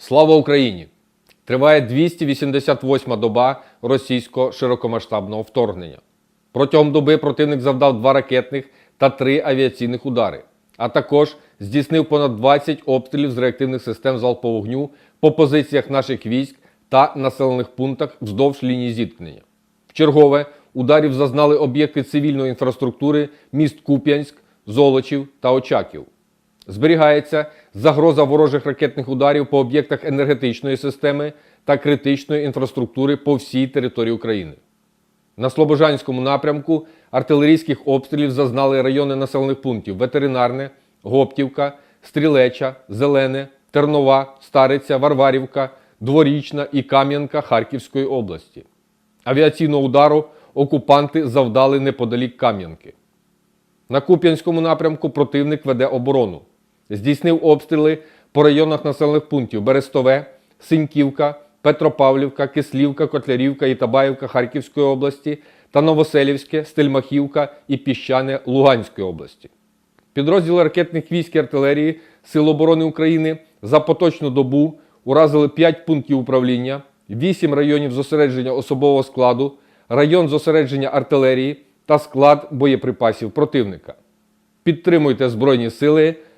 Слава Україні! Триває 288-ма доба російського широкомасштабного вторгнення. Протягом доби противник завдав два ракетних та три авіаційних удари, а також здійснив понад 20 обстрілів з реактивних систем залпового вогню по позиціях наших військ та населених пунктах вздовж лінії зіткнення. Вчергове ударів зазнали об'єкти цивільної інфраструктури міст Куп'янськ, Золочів та Очаків. Зберігається загроза ворожих ракетних ударів по об'єктах енергетичної системи та критичної інфраструктури по всій території України. На Слобожанському напрямку артилерійських обстрілів зазнали райони населених пунктів Ветеринарне, Гоптівка, Стрілеча, Зелене, Тернова, Стариця, Варварівка, Дворічна і Кам'янка Харківської області. Авіаційного удару окупанти завдали неподалік Кам'янки. На Куп'янському напрямку противник веде оборону. Здійснив обстріли по районах населених пунктів Берестове, Синьківка, Петропавлівка, Кислівка, Котлярівка і Табаївка Харківської області та Новоселівське, Стельмахівка і Піщане Луганської області. Підрозділи ракетних військ і артилерії Сил оборони України за поточну добу уразили 5 пунктів управління, 8 районів зосередження особового складу, район зосередження артилерії та склад боєприпасів противника. Підтримуйте Збройні Сили.